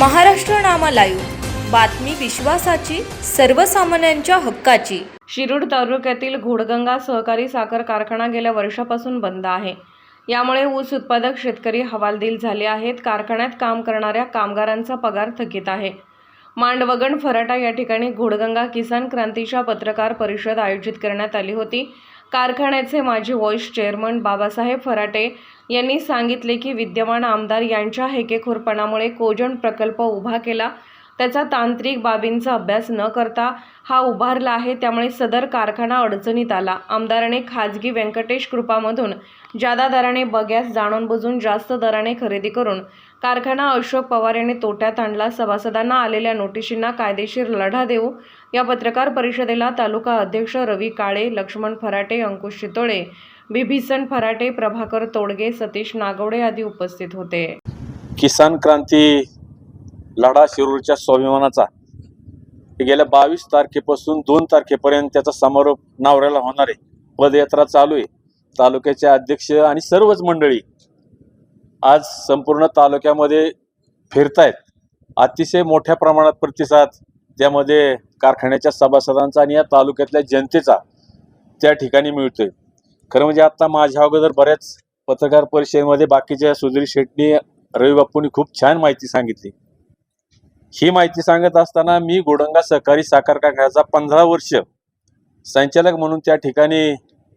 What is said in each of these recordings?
महाराष्ट्र नामा live बातमी विश्वासाची सर्वसामान्यांच्या हक्काची. शिरूर तालुक्यातील घोडगंगा सहकारी साखर कारखाना गेल्या वर्षापासून बंद आहे. यामुळे ऊस उत्पादक शेतकरी हवालदिल झाले आहेत. कारखान्यात काम करणाऱ्या कामगारांचा पगार थकीत आहे. मांडवगण फराटा या ठिकाणी घोडगंगा किसान क्रांतीच्या पत्रकार परिषद आयोजित करण्यात आली होती. कारखान्याचे माजी व्हॉइस चेअरमन बाबासाहेब फराटे यांनी सांगितले की विद्यमान आमदार यांच्या हेकेखोरपणामुळे कोजण प्रकल्प उभा केला. त्याचा तांत्रिक बाबींचा अभ्यास न करता हा उभारला आहे. त्यामुळे सदर कारखाना अडचणीत आला. आमदाराने खाजगी व्यंकटेश कृपामधून जादा दराने बग्यास जाणून बुजून जास्त दराने खरेदी करून कारखाना अशोक पवार यांनी तोट्यात आणला. सभासदांना आलेल्या नोटिशींना कायदेशीर लढा देऊ या पत्रकार परिषदेला तालुका अध्यक्ष रवी काळे लक्ष्मण फराटे अंकुश चितोळे बिभीषण फराटे प्रभाकर तोडगे सतीश नागवडे आदी उपस्थित होते. किसान क्रांती लढा शिरूरच्या स्वाभिमानाचा. गेल्या बावीस तारखेपासून दोन तारखेपर्यंत त्याचा समारोप नावऱ्याला होणार आहे. पदयात्रा चालू आहे. तालुक्याचे अध्यक्ष आणि सर्वच मंडळी आज संपूर्ण तालुक्यामध्ये फिरतायत. अतिशय मोठ्या प्रमाणात प्रतिसाद त्यामध्ये कारखान्याच्या सभासदांचा आणि या तालुक्यातल्या जनतेचा त्या ठिकाणी मिळतोय. खरं म्हणजे आता माझ्या अगोदर बऱ्याच पत्रकार परिषदेमध्ये बाकीच्या सुधीर शेट्टी रवी बाप्पूंनी खूप छान माहिती सांगितली. ही माहिती सांगत असताना मी गोडंगा सहकारी साखर कारखान्याचा पंधरा वर्ष संचालक म्हणून त्या ठिकाणी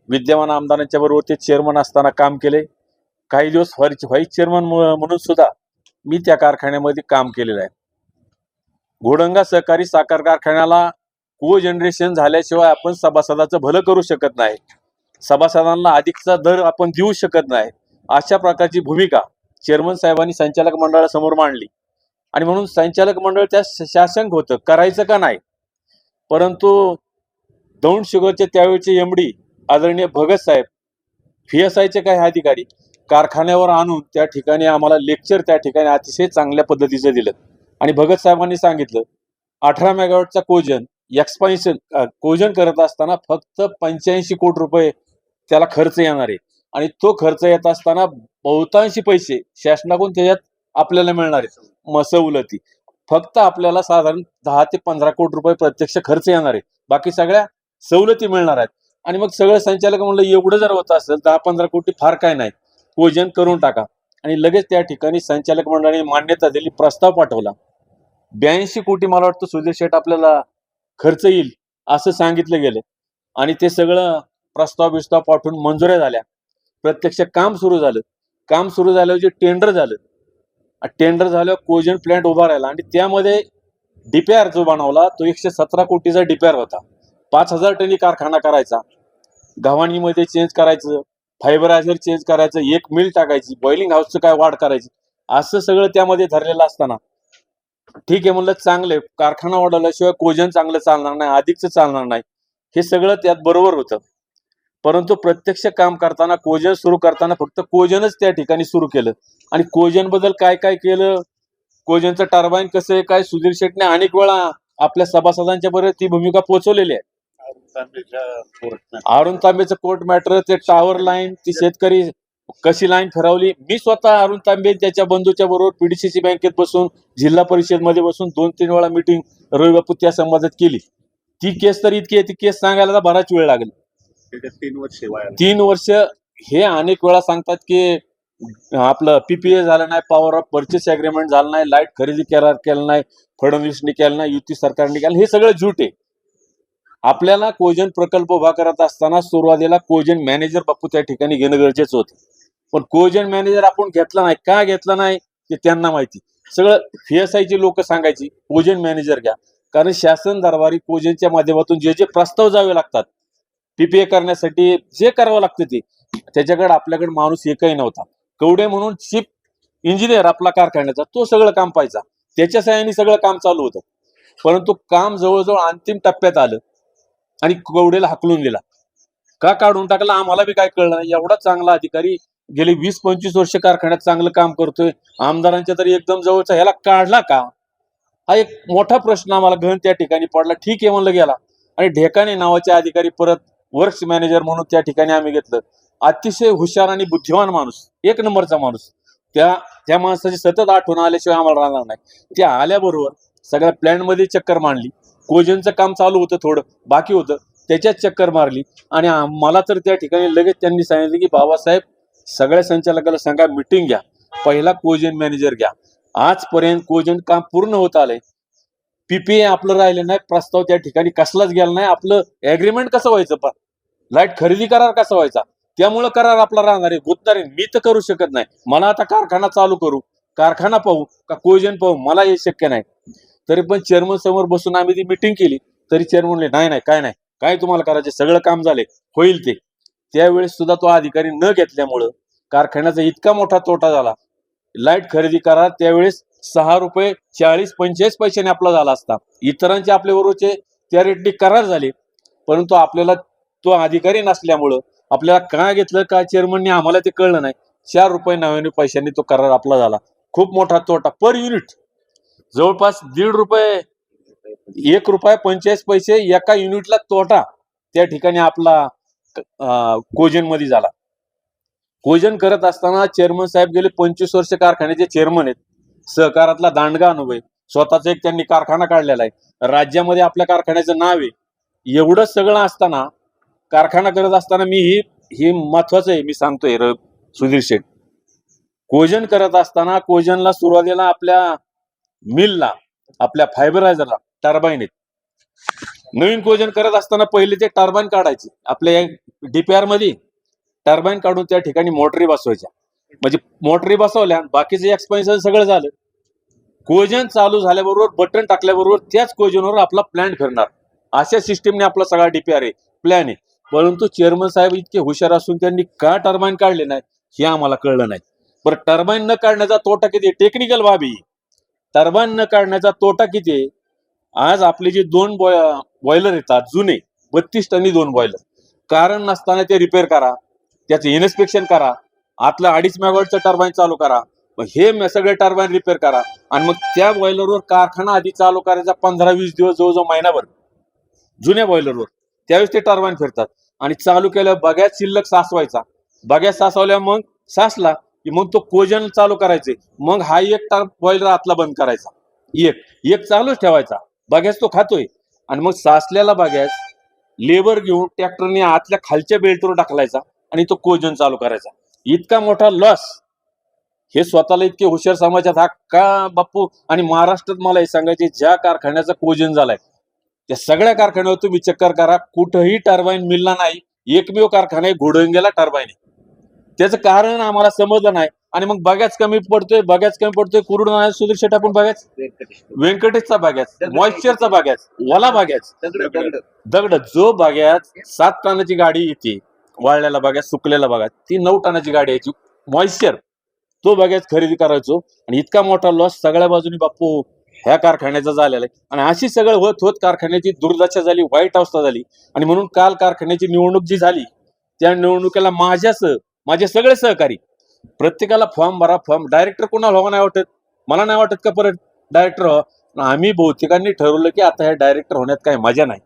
विद्यमान आमदारांच्या बरोबर ते चेअरमन असताना काम केले. काही दिवस व्हाईस व्हाईस चेअरमन म्हणून सुद्धा मी त्या कारखान्यामध्ये काम केलेलं आहे. घोडंगा सहकारी साखर कारखान्याला को जनरेशन झाल्याशिवाय आपण सभासदाचं भलं करू शकत नाही. सभासदांना अधिकचा दर आपण देऊ शकत नाही. अशा प्रकारची भूमिका चेअरमन साहेबांनी संचालक मंडळासमोर मांडली. आणि म्हणून संचालक मंडळ त्या शासंक होतं करायचं का नाही? परंतु दौंड शुगरचे त्यावेळचे एम डी आदरणीय भगत साहेब व्ही एस आयचे काही अधिकारी कारखान्यावर आणून त्या ठिकाणी आम्हाला लेक्चर त्या ठिकाणी अतिशय चांगल्या पद्धतीचं दिलं. आणि भगत साहेबांनी सांगितलं अठरा मेगावॉटचा कोजन एक्सपान्शन कोजन करत असताना फक्त पंच्याऐंशी कोटी रुपये त्याला खर्च येणार आहे. आणि तो खर्च येत असताना बहुतांशी पैसे शासनाकडून त्याच्यात आपल्याला मिळणार आहे म सवलती फक्त आपल्याला साधारण दहा ते पंधरा कोटी रुपये प्रत्यक्ष खर्च येणार आहे. बाकी सगळ्या सवलती मिळणार आहेत. आणि मग सगळं संचालक म्हणलं एवढं जर होत असेल दहा पंधरा कोटी फार काय नाही. वजन करून टाका. आणि लगेच त्या ठिकाणी संचालक मंडळाने मान्यता दिली प्रस्ताव पाठवला. ब्याऐंशी कोटी मला वाटतं सुधीर शेठ आपल्याला खर्च येईल असं सांगितलं गेलं. आणि ते सगळं प्रस्ताव बिस्ताव पाठवून मंजुऱ्या झाल्या. प्रत्यक्ष काम सुरू झालं. काम सुरू झाल्यावर जे टेंडर झालं टेंडर झाल्यावर कोजन प्लांट उभा राहिला आणि त्यामध्ये डीपीआर जो बनवला तो एकशे सतरा कोटीचा डीपीआर होता. पाच हजार टनी कारखाना करायचा. गव्हाणीमध्ये चेंज करायचं फायबरायझर चेंज करायचं एक मिल टाकायची बॉइलिंग हाऊसचं काय वाढ करायची असं सगळं त्यामध्ये धरलेलं असताना. ठीक आहे म्हणलं चांगलं कारखाना वाढवल्याशिवाय कोजन चांगलं चालणार नाही अधिकचं चालणार नाही. हे सगळं त्यात बरोबर होतं. परंतु प्रत्यक्ष काम करताना कोजन सुरू करताना फक्त कोजनच त्या ठिकाणी सुरू केलं. आणि कोजनबद्दल काय काय केलं? कोजनचं टर्बाईन कसं आहे काय? सुधीर शेटने अनेक वेळा आपल्या सभासदांच्या बरोबर ती भूमिका पोहोचवलेली आहे. अरुण तांबेचं कोर्ट मॅटर ते टावर लाईन ती शेतकरी कशी लाईन फिरवली मी स्वतः अरुण तांबे त्याच्या बंधूच्या बरोबर पीडीसीसी बँकेत बसून जिल्हा परिषदमध्ये बसून दोन तीन वेळा मिटिंग रवी बापू त्या संवादात केली. ती केस तर इतकी आहे ती केस सांगायला तर बराच वेळ लागला. तीन वर्ष तीन वर्ष हे अनेक वेळा सांगतात की आपलं पीपीए झालं नाही पॉवर ऑफ परचेस अग्रीमेंट झालं नाही लाइट खरेदी करार केला नाही फडणवीसने केलं नाही युती सरकारने केलं हे सगळं झूट आहे. आपल्याला कोजन प्रकल्प उभा करत असताना सुरुवातीला कोजन मॅनेजर बापू त्या ठिकाणी घेणं गरजेचं होतं. पण कोजन मॅनेजर आपण घेतला नाही का घेतला नाही ते त्यांना माहिती. सगळं ची लोक सांगायची कोजन मॅनेजर घ्या. कारण शासन दरबारी कोजनच्या माध्यमातून जे जे प्रस्ताव जावे लागतात पीपीए करण्यासाठी जे करावं लागतं ते. त्याच्याकडे आपल्याकडे माणूस एकही नव्हता. कवडे म्हणून चीफ इंजिनियर आपला कारखान्याचा तो सगळं काम पाहायचा. त्याच्या सहाय्याने सगळं काम चालू होतं. परंतु काम जवळजवळ अंतिम टप्प्यात आलं आणि कवडेला हाकलून दिला. का काढून टाकला आम्हाला बी काय कळलं नाही. एवढा चांगला अधिकारी गेले वीस पंचवीस वर्ष कारखान्यात चांगलं काम करतोय. आमदारांच्या तरी एकदम जवळचा ह्याला काढला का? हा एक मोठा प्रश्न आम्हाला घन त्या ठिकाणी पडला. ठीक आहे म्हणलं गेला. आणि ढेकाणे नावाचे अधिकारी परत वर्क्स मॅनेजर म्हणून त्या ठिकाणी आम्ही घेतलं. अतिशय हुशार आणि बुद्धिमान माणूस एक नंबरचा माणूस. त्या त्या माणसाची सतत आठवण आल्याशिवाय आम्हाला राहणार नाही. त्या आल्याबरोबर सगळ्या प्लॅनमध्ये चक्कर मांडली. कोजनचं काम चालू होतं थोडं बाकी होतं. त्याच्यात चक्कर मारली. आणि मला तर त्या ठिकाणी लगेच त्यांनी सांगितलं की बाबासाहेब सगळ्या संचालकाला सांगा मिटिंग घ्या. पहिला कोजन मॅनेजर घ्या. आजपर्यंत कोजन काम पूर्ण होत आलंय. पीपीए आपलं राहिलं नाही. प्रस्ताव त्या ठिकाणी कसलाच गेला नाही. आपलं ऍग्रीमेंट कसं व्हायचं पण? लाइट खरेदी करार कसा व्हायचा? त्यामुळं करार आपला राहणार आहे. गुंतणार मी तर करू शकत नाही. मला आता कारखाना चालू करू. कारखाना पाहू का कोजन पाहू? मला हे शक्य नाही. तरी पण चेअरमन समोर बसून आम्ही ती मिटिंग केली. तरी चेअरमनले नाही नाही काय नाही. काय तुम्हाला करायचे? सगळं काम झाले. होईल ते. त्यावेळेस सुद्धा तो अधिकारी न घेतल्यामुळं कारखान्याचा इतका मोठा तोटा झाला. लाइट खरेदी करार त्यावेळेस सहा रुपये चाळीस पंचेचाळीस पैशाने आपला झाला असता. इतरांचे आपल्या बरोबरचे त्या रेटने करार झाले. परंतु आपल्याला तो अधिकारी नसल्यामुळं आपल्याला का घेतलं का चेअरमनने आम्हाला ते कळलं नाही. चार रुपये नव्याण्णव पैशांनी तो करार आपला झाला. खूप मोठा तोटा. पर युनिट जवळपास दीड रुपये एक रुपये पंचेचाळीस पैसे एका युनिटला तोटा त्या ठिकाणी आपला कोजनमध्ये झाला. कोजन करत असताना चेअरमन साहेब गेले. पंचवीस वर्ष कारखान्याचे चेअरमन आहेत. सहकारातला दांडगा अनुभव आहे. स्वतःचा एक त्यांनी कारखाना काढलेला आहे. राज्यामध्ये आपल्या कारखान्याचं नाव आहे. एवढं सगळं असताना कारखाना करत असताना मी ही हे महत्वाचं आहे मी सांगतोय र सुधीर शेठ. कोजन करत असताना कोजनला सुरुवातीला आपल्या मिलला आपल्या फायबरायझरला टर्बाईन आहेत नवीन कोजन करत असताना पहिले ते टर्बाईन काढायचे. आपल्या डीपीआरमध्ये टर्बाईन काढून त्या ठिकाणी मोटरी बसवायच्या. म्हणजे मोटरी बसवल्या बाकीचे एक्सपेन्शन सगळं झालं. कोजन चालू झाल्याबरोबर बटन टाकल्याबरोबर त्याच कोजनवर आपला प्लॅन फिरणार. अशा सिस्टीमने आपला सगळा डीपीआर आहे प्लॅन आहे. परंतु चेअरमन साहेब इतके हुशार असून त्यांनी का टर्बाईन काढले नाही हे आम्हाला कळलं नाही. बरं टर्बाईन न काढण्याचा तोटा किती टेक्निकल बाबी. टर्बाईन न काढण्याचा तोटा किती आज आपले जे दोन बॉय बॉयलर येतात जुने बत्तीस टनी दोन बॉयलर कारण नसताना ते रिपेअर करा त्याचं इन्स्पेक्शन करा आतलं अडीच मेगावॉटचं टर्बाईन चालू करा. मग हे सगळे टर्बाईन रिपेअर करा. आणि मग त्या बॉयलरवर कारखाना आधी चालू करायचा पंधरा वीस दिवस जवळजवळ महिनाभर. जुन्या बॉयलरवर त्यावेळेस ते टर्बाईन फिरतात. आणि चालू केलं बघ्यात शिल्लक सासवायचा. बघ्यात सासवल्या मग सासला की मग तो कोजन चालू करायचे. मग हा एक टार बॉयलर आतला बंद करायचा. एक. एक चालूच ठेवायचा. बघ्यास तो खातोय. आणि मग सासल्याला बघ्यास लेबर घेऊन ट्रॅक्टरने आतल्या खालच्या बेल्टवर टाकलायचा आणि तो कोजन चालू करायचा. इतका मोठा लॉस हे स्वतःला इतके हुशार समाजात हा का बाप्पू? आणि महाराष्ट्रात मला हे सांगायचे ज्या कारखान्याचा कोजन झालाय त्या सगळ्या कारखान्यावर तुम्ही चक्कर करा. कुठंही टर्बाईन मिळला नाही. एकमेव कारखाना आहे घोडंग्याला टर्बाईन आहे. त्याचं कारण आम्हाला समजलं नाही. आणि मग बघाच कमी पडतोय बघाच कमी पडतोय. कुरुड नाही सुधीर शेट आपण बघाच व्यंकटेशचा. बाग्याच मॉइश्चरचा बाग्याच वला बाग्याच दगड जो बाग्यात सात टनाची गाडी येते वाळल्याला बाग्यात सुकलेला बागात ती नऊ टनाची गाडी यायची मॉइश्चर. तो बाग्यात खरेदी करायचो. आणि इतका मोठा लॉस सगळ्या बाजूनी बापू ह्या कारखान्याचा झालेला आहे. आणि अशी सगळं होत होत कारखान्याची दुर्दशा झाली वाईट अवस्था झाली. आणि म्हणून काल कारखान्याची निवडणूक जी झाली त्या निवडणुकीला माझ्यासह माझे सगळे सहकारी प्रत्येकाला फॉर्म भरा फॉर्म डायरेक्टर कोणाला व्हावं नाही वाटत. मला नाही वाटत का परत डायरेक्टर व्हावं आम्ही बहुतेकांनी ठरवलं की आता ह्या डायरेक्टर होण्यात काही मजा नाही.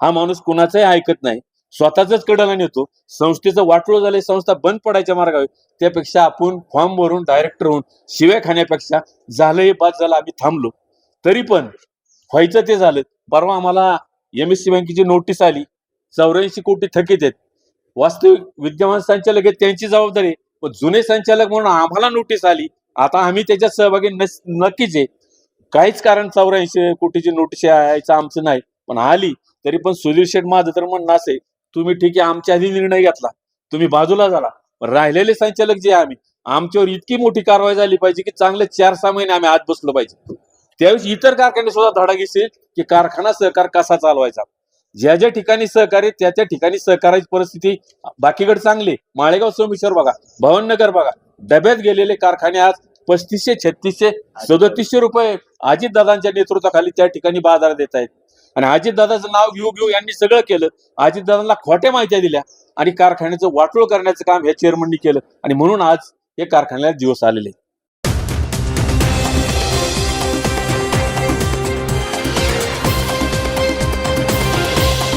हा माणूस कुणाचंही ऐकत नाही. स्वतःच कडला नेतो संस्थेचं वाटोळ झाले संस्था बंद पडायच्या मार्गावर. त्यापेक्षा आपण फॉर्म भरून डायरेक्टर होऊन शिव्या खाण्यापेक्षा झालं हे बाद झालं आम्ही थांबलो. तरी पण व्हायचं ते झालं. परवा आम्हाला एम एस सी बँकेची नोटीस आली. चौऱ्याऐंशी कोटी थकीत आहेत. वास्तविक विद्यमान संचालक आहेत त्यांची जबाबदारी पण जुने संचालक म्हणून आम्हाला नोटीस आली. आता आम्ही त्याच्यात सहभागी नक्कीच आहे. काहीच कारण चौऱ्याऐंशी कोटीची नोटीस यायचं आमचं नाही. पण आली तरी पण सुधीर शेठ माझं तर म्हणणं असे तुम्ही ठीक आहे आमच्या आधी निर्णय घेतला. तुम्ही बाजूला झाला. राहिलेले संचालक जे आम्ही आमच्यावर इतकी मोठी कारवाई झाली पाहिजे की चांगले चार सहा महिने आम्ही आत बसलो पाहिजे. त्यावेळेस इतर कारखाने सुद्धा धडा घेतील की कारखाना सहकार कसा चालवायचा? ज्या ज्या ठिकाणी सहकार्य त्या त्या ठिकाणी सहकाराची परिस्थिती बाकीकडे चांगली माळेगाव सोमेश्वर बघा भवननगर बघा डब्यात गेलेले कारखाने आज पस्तीसशे छत्तीसशे सदतीसशे रुपये अजितदादांच्या नेतृत्वाखाली त्या ठिकाणी बाजार देत आहेत. आणि अजितदादाचं नाव घेऊ घेऊ यांनी सगळं केलं अजितदादांना खोट्या माहित्या दिल्या आणि कारखान्याचं वाटोळ करण्याचं काम या चेअरमननी केलं. आणि म्हणून आज हे कारखान्याला दिवस आलेले